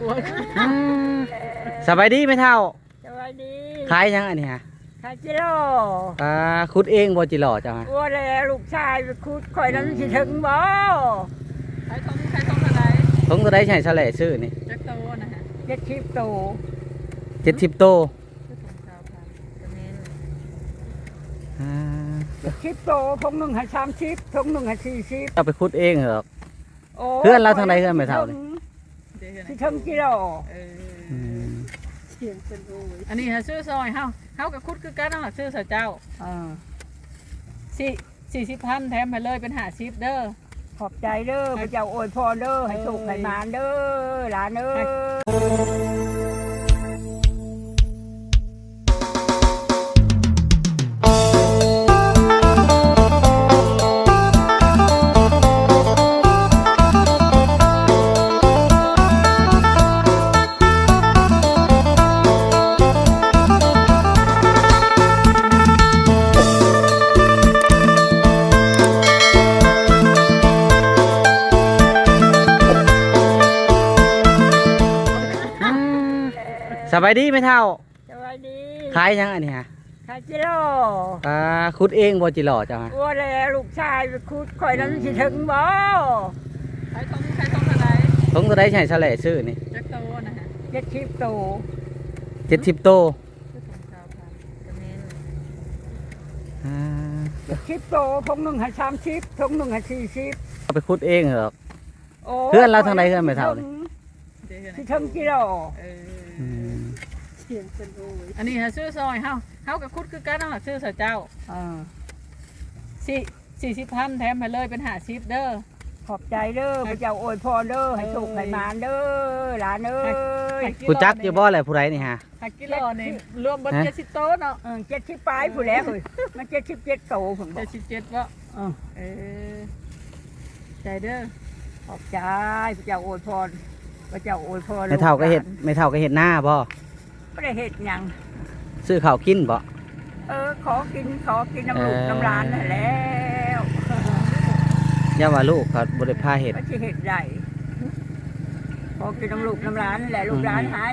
หัวอืมสบายดีไหมเท่าสวัสดีขายยังอันนี้ฮะคาจิโร่อ่าคุดเองบ่จิหล่อจ้าฮะวัวแลลูกชายไปคุดข่อยนั้นสิถึงบ่ใช้ต้องใช้ต้องอะไรทงตัวได้ใช้แฉลซื้อนี่แจ็คโตนะฮะเจ็ดชิปโตเจ็ดสิบโตคือถุงชาวพันจะเน้นอ่าเจ็ดชิปโตทงหนึ่งให้สามชิปทงหนึ่งให้สี่ชิปเอาไปคุดเองเหรอโอ้เพื่อนเราทางใดเพื่อนไม่เท่านี่เดี๋ยว สินะถึงกิโลเออือมเสียงเป็นโอ้ยอันนี้ฮะซื้อซอยเฮาเฮากับคุดคือกันเฮาซื้อสเจ้าอ่าสี่สี่สิบพันแถมไปเลยเป็นหาชิปเด้อขอบใจเด้อพระเจ้าอวยพรเด้อให้สุขให้มานเด้อหลานเด้ออื บายดีไหมเท่า สวัสดีขายยังอันนี้ฮะคาจิโร่อ่าคุดเองบ่จิหล่อจ้าฮะวัวแลลูกชายไปคุดข่อยนั้นสิถึงบ่ใช้ต้องใช้ต้องอะไรทงตัวได้ใช้แฉลซื้อนี่แจ็คโตนะฮะเจ็ดชิปโตเจ็ดสิบโตคือถุงชาวพันจะเน้นอ่าเจ็ดชิปโตทงหนึ่งให้สามชิปทงหนึ่งให้สี่ชิปเอาไปคุดเองเหรอโอ้เพื่อนเราทางใดเพื่อนไม่เท่านี่เดี๋ยวสินะถึงกิโลเออือม เสียงเป็นโอ้ยอันนี้ฮะซื้อซอยเฮาเฮากับคุดคือกันเฮาซื้อสเจ้าอ่าสี่สี่สิบพันแถมไปเลยเป็นหาชิปเด้อขอบใจเด้อพระเจ้าอวยพรเด้อให้สุขให้มานเด้อหลานเอ้ยกูจักอยู่บ่อะไรผู้ใดนี่ฮะหักกิโลนี่รวมบนฮะเจ็ดสิบโต๊ะเนาะเออเจ็ดสิบปลายผู้แล้วเฮ้ยมันเจ็ดสิบเจ็ดโตผมบอเจ็กดสิบเจ็ดวะเออเออใจเด้อขอบใจพระเจ้าอวยพรพระเจ้าอวยพรไม่เท่าก็เห็ดไม่เท่าก็เห็ดหน้าบ่ ไม่ได้เห็ดหยัง ซื้อข้าวกินบ่เออ ขอกินขอกินน้ำลูกน้ำร้านนั่นแล้วอย่าว่าลูกเขาบ่ได้พาเห็ด ก็จะเห็ดใหญ่ขอกินน้ำลูกน้ำร้านนั่นแหละลูกร้านหาย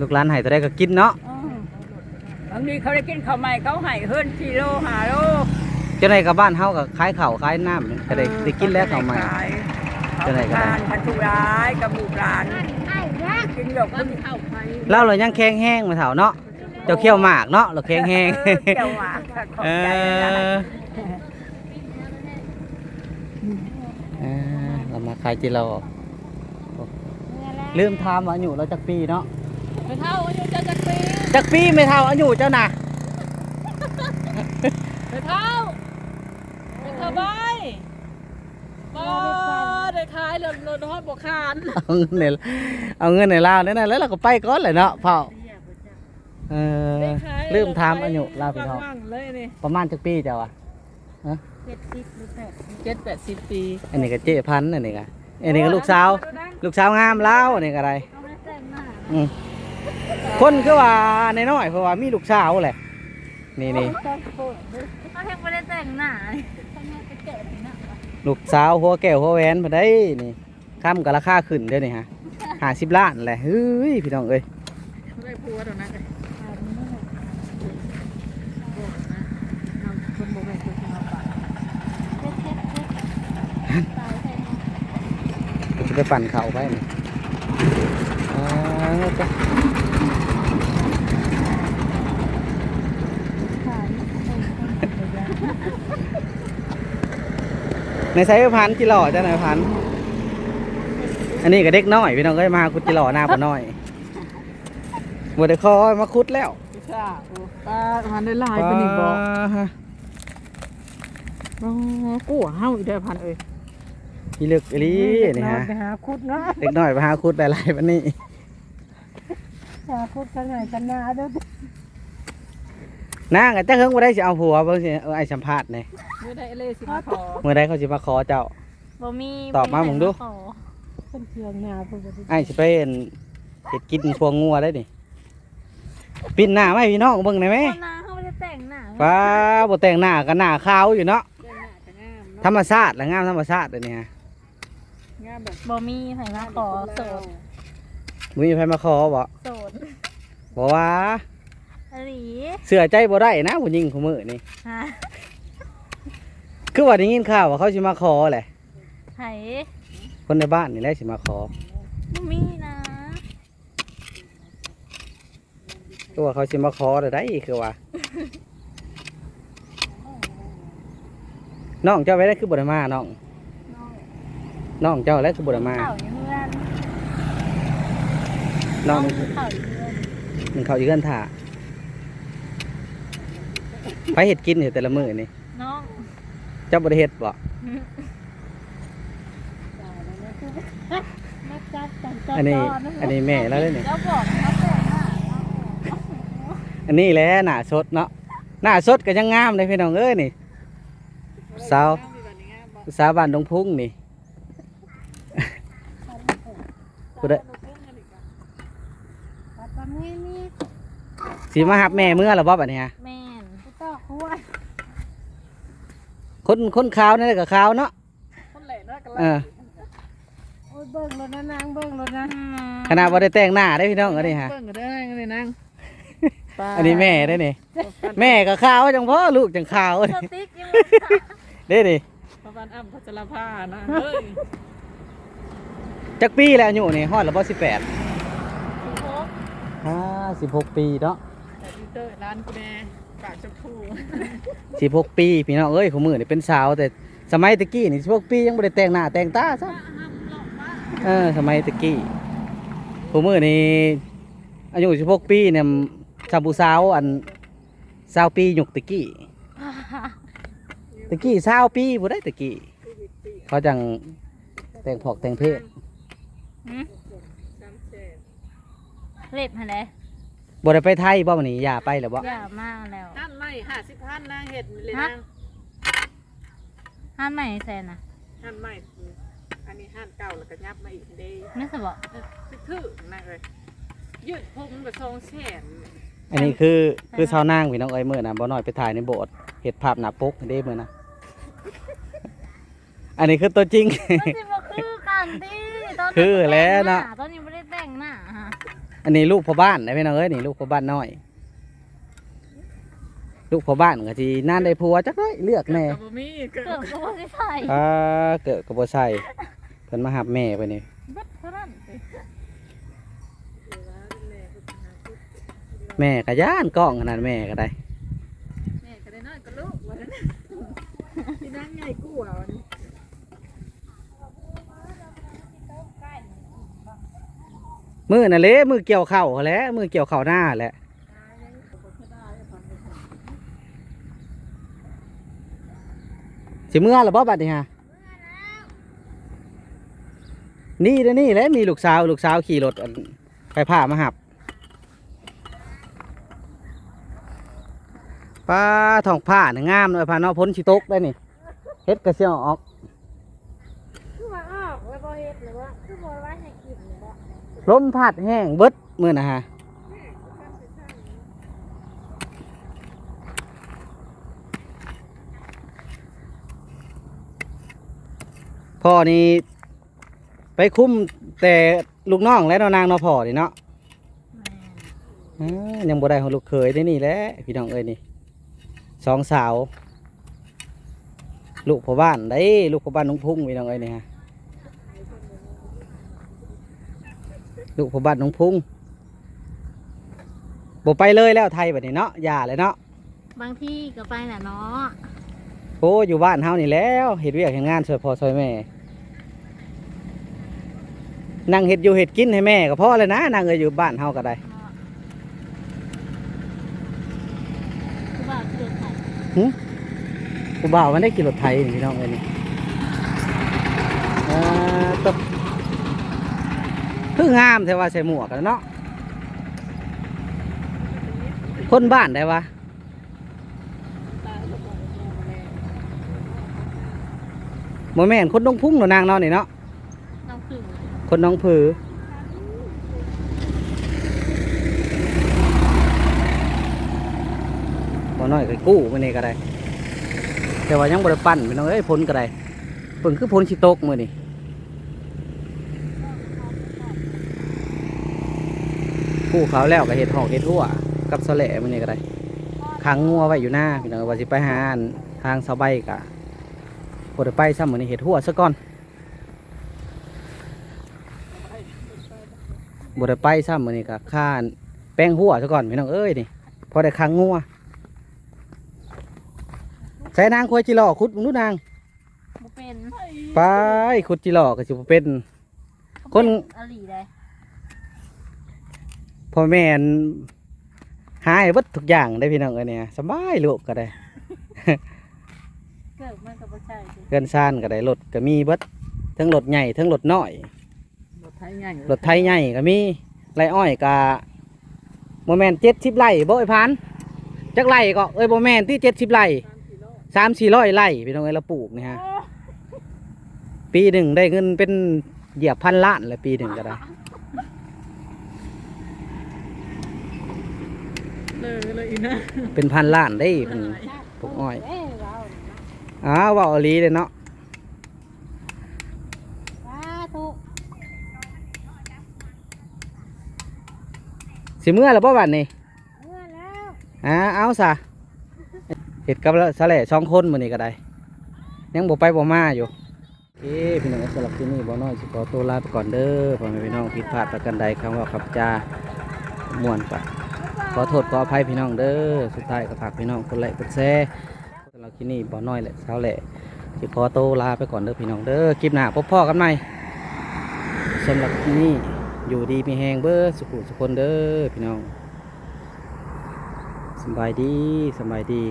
ลูกหลานให้ตัวใดก็กินเนาะอืมบางทีเขาได้กินข้าวใหม่เขาให้เฮิรนกิโลหาโลจังไดกับบ้านเฮาก็ขายข้าวขายน้ำก็ได้ได้กินแล้วข้าวใหม่จะไหนก็ได้ ทานพันธุร้ายกับบุกร้าน กินหยกบ้านเข้าไปเล่าเรายังแข็งแห้งมาเฒ่าเนาะเจ้าเขี้ยวหมากเนาะเราแข็งแห้งเออเกี่ยวหมากค่ะขอบเอใจนะอเออเรามาขายจิเราลืมถามว่าอายุเราจักปีเนาะไปเท่าอายุจ้าจักรีจักปีไม่เท่าอายุเจ้าน่ะไปเท่าไปเท่าใบบ่ ได้ขายรถรถฮอดบ่คานเอาเงินในเอาเงินในลาวนั่นน่ะแล้วเราก็ไปก่อนเลยเนาะเผาเออได้ขายลืมถามอายุลาวพี่น้องว่างๆเลยนี่ประมาณจักปีเจ้าวะเจ็ดสิบหรือแปดเจ็ดแปดสิบปีอันนี้ก็เจ๊พันธุ์อันนี้ก็อันนี้ก็ลูกสาว ลูกสาวงามแล้วอันนี้ก็อะไรอืมคนคือว่าในน้อยๆเพราะว่ามีลูกสาวแหละนี่นี่เขาแทงไม่ได้แต่งหน้าเขาแม่ไปเกิดหน้า ลูกสาวหัวแก้วหัวแหวนมาได้นี่ข้ามกับราคาขึ้นเดี๋ยวนี้ฮะหาสิบล้านแหละเฮ้ยพี่น้องเอ้ยไม่ได้พัวตรงนั้นเลยเอาคนโบราณคือเอาไปจะไปปั่นเขาไปนี่อ่าจ้ะ ในไซส์พันธุ์จิหล่อจ้ะนายพันธุ์อันนี้ก็เด็กน้อยพี่น้องเอ้ยมาคุดจิหล่อหน้าปน้อยบไดคอยมาคุดแล้วพิชาโอ้ปลาหันได้ลายเป็นอีกบ่ฮะโอ้กู้เฮาอีกได้พันเอ้ยพี่ลึกอีหลีนี่ฮะไปหาคุดเนาะเด็กน้อยไปหาคุดได้ไรวันนี้หาคุดกันหน่อยกันนาเด้อนางก็จะเฮิงบ่ได้สิเอาผัวเบิ่งสิเออไอ้สัมภาษณ์นี่ ไม่ได้เลยสิมาขอเมื่อใดเขาสิมาขอเจ้า บ่มีตอบมาผมดู ขอเป็นเพียงนาเพิ่นก็ไอ้สิไปเห็นเฮ็ดกินพวงงัวได้นี่ปิ่นหน้าไหมพี่น้องเบิ่งได้ไหมคนนาเขาไม่ได้แต่งหน้าป้าบ่แต่งหน้าก็หน้าขาวอยู่เนาะเจ้าหน้าจะงามธรเนาะรมชาติและงามธรรมชาติอันนี้ฮะงามแบบบ่มีไผมาขอโสดมีไผมาขอบ่โสดบ่ว่า อหลีเสือใจบ่ได้นะผู้หญิงผู้มือนี่ฮะ คือว่าได้ยินข่าวว่าเขาสิมาขอแหละไผ่คนในบ้านนี่แหละสิมาขอบ่มีนะคือว่าเขาสิมาขอได้ได้คือว่า น้องเจ้าไว้ได้คือบ่ได้มาน้องน้องน้องเจ้าแล้วคือบ่ได้มาเข่าอยู่เพื่อนน้องคือเข่าอยู่เพื่อนมันเขาอยู่กันถ่าไปเฮ็ดกินอยู่แต่ละมื้อนี่น้องเจ้าบ่ได้เฮ็ดบ่มาจัดกันจัดอันนี้ต่ะอันนี้แม่แล้วเด้อนี่แล้วบอกมาแต่งหน้าอันนี้แหละหน้าสดเนาะหน้าสดก็ยังงามเลยพี่น้องเอ้ยนี่สาวสาวบ้านดงพุ่งนี่กูได้ปัดปัดแม่นี่สิมาหับแม่เมื่อหรอบ่บัดนี้ฮะแม่นกูต่อคุย คนคนขาวนั่นแหละก็ขาวเนาะคนแหล่เนาะกันเออโอ้ยเบิ่งรถนะนางเบิ่งรถนะขนาดบ่ได้แต่งหน้าได้พี่น้องอันนี้ฮะเบิ่งก็ได้กันเลยนางอันนี้แม่ได้นี่แม่ก็ขาวจังพ่อลูกจังขาวสติ๊กยังเด้นี่ประมาณอ้ำพัชรภานะเฮ้ยจักปีแล้วอายุนี่ฮอดแล้วบ่18คุณพกอ่า16 ปีเนาะแต่ดิเตอร์ร้านกูแน่ ปากชมพู16ปีพี่น้องเอ้ยของมื้อนี่เป็นสาวแต่สมัยตะกี้นี่16ปียังบ่ได้แต่งหน้าแต่งตาซะเออสมัยตะกี้ของมื้อนี่อายุ16ปีเนี่ยชาวผู้สาวอัน20ปีหยกตะกี้ตะกี้เศร้าปีบ่ได้ตะกี้เขาจังแต่งผอกแต่งเพศหืมเล็บฮะเลย บ่ได้ไปไทยบ่วันนี้อย่าไปแล้วบ่อย่ามาแล้วท่านไม่ห้าสิบพันนางเห็ดเลยฮะนางห้ามใหม่แซนนะท่านไม่อันนี้ห้านเก่าแล้วก็ยับมาอีกเด้ไม่สบอกคือถือนางเลยยืดผมกับทรงแฉนอันนี้คือคือชาวนางพี่น้องเอ้ยมื้อน่ะบ่น้อยไปถ่ายในโบสถ์เฮ็ดภาพหน้าปกเด้มื้อน่ะอันนี้คือตัวจริง มันสิบอกคือกันที่ตอนนั้นคือแล้วนะตอนนี้ไม่ได้แต่งหน้าฮะ อันนี้ลูกพ่อบ้านนะพี่น้องเอ้ยนี่ลูกพ่อบ้านน้อย ลูกพ่อบ้านก็สินานได้ผัวจักหน่อยเลือกแน่กับบมีเกิดเกือบก็ไม่ได้ใส่อ่าเกิดก็บ่ใช่เพิ่นมาหับแม่ไปนี่บัดเท่านั้นแม่ก็ย่านกล้องขนาดแม่ก็ได้แม่ก็ได้น้อยก็ลูกวันนั้นพี่นางใหญ่กูอะวันนี้ มือน่ะเละมือเกี่ยวเข่าแหล้วมือเกี่ยวเข่าหน้าแหละสิเมื่อหรือบ่บัดนี่ฮะนี่เด้นี่แหละมีลูกสาวลูกสาวขี่รถไปผ่ามาหับป้าทองผ้าเนี่ยงามเลยผ้านอกพ้นชิตกได้นี่เฮ็ดกระเซียวออกคือมาออกไว้บ่เฮ็ดหรือว่า ลมพัดแห้งเบิดมือนะฮะพ่อนี่ไปคุ้มแต่ลูกน้องและนอนางนอพ่อนี่เนาะอ่ายังบ่ได้ของลูกเคยได้นี่แหละพี่น้องเอ้ยนี่สองสาว ลูกพ่อบ้านได้ลูกพ่อบ้านน้องพุ่งพี่น้องเอ้ยนี่ฮะ ลูกพ่อบ้านน้องพุงบ่ไปเลยแล้วไทยแบบนี้เนาะอย่าเลยเนาะบางที่ก็ไปน่ะเนาะโอ้อยู่บ้านเฮานี่แล้วเฮ็ดเวียกเฮ็ดงานช่วยพ่อช่วยแม่นั่งเฮ็ดอยู่เฮ็ดกินให้แม่ก็พอเลยนะนั่งเอ้ยอยู่บ้านเฮาก็ได้คือว่าคือโดนใส่ผู้บ่าวมันได้ขี่รถไทยนี่พี่น้องเอ้ยนี่อ่าตบ คืองามแต่ว่าใส่หมวกกันเนาะคนบ้านได้วะโมแม่นคนดงพุ่งหนอนางเนาะนี่เนาะน้องคือคนน้องผือบ่น้อยก็กู้มื้อนี้ก็ได้แต่ว่ายังบ่ได้ปั้นพี่น้องเอ้ยพ้นก็ได้เพิ่นคือพ้นสิตกมื้อนี้ กู้เขาแล้วก็เห็ดหอกเห็ดทั่ว กับสะแหล่มันนี่ก็ได้ขังงัวไว้อยู่หน้าพี่น้องว่าสิไปหาอันทางเสาใบกะบ่ได้ไปซ้ำมื้อนี้เห็ดทั่วซะก่อนบ่ได้ไปซ้ำมื้อนี้ก็ข้านแป้งหัวซะก่อนพี่น้องเอ้ยนี่พอได้ขังงัวใส่นางควยจิหล่อคุดมึงดูนางบ่เป็นไปคุดจิหล่อก็สิบ่เป็นคนอลีได้ พ่อแม่นหายเบิดทุกอย่างได้พี่น้องเอ้ยเนี่ยสบายลูกก็ได้ เกิดมันก็บ่ใช่สิเกินซ่านก็ได้รถก็มีเบิดทั้งรถใหญ่ทั้งรถน้อยรถไทยใหญ่รถไทยใหญ่ก็มีไรอ้อยก็โมแมนเจ็ดสิบไร่บ่ไอ้พันจักไร่ก็เอ้ยโมแมนที่เจ็ดสิบไร่สามสี่ร้อยไร่พี่น้องเอ้ยเราปลูกนี่ฮะ ปีหนึ่งได้เงินเป็นเหยียบพันล้านเลยปีหนึ่งก็ได้ เลยเลยอีกนะเป็นพันล้านได้เพิ่นปลูกอ้อยเอ้ยว้าวอ้าวว่าเอาอีหลีเลยเนาะสาธุสิเมื่อแล้วบ่บัดนี้เมื่อแล้วอ่าเอาซะเห็ดกับสะแหล่สองคนมื้อนี้ก็ได้ ยังบ่ไปบ่มาอยู่ โอเคพี่น้องสำหรับที่นี่บ่น้อยสิขอตัวลาไปก่อนเด้อพ่อแม่พี่น้องผิดพลาดประการใดคำว่าขับจาม่วนปะ ขอโทษขออภัยพี่น้องเด้อสุดท้ายก็ฝากพี่น้องกดไลค์กดแชร์สำหรับที่นี่บ่น้อยแหละเช้าแหละสิขอโตลาไปก่อนเด้อพี่น้องเด้อคลิปหน้าพบพ่อกันใหม่สำหรับที่นี่อยู่ดีมีแหงเบ้อสุขุสุคนเด้อพี่น้องสบายดีสบายดี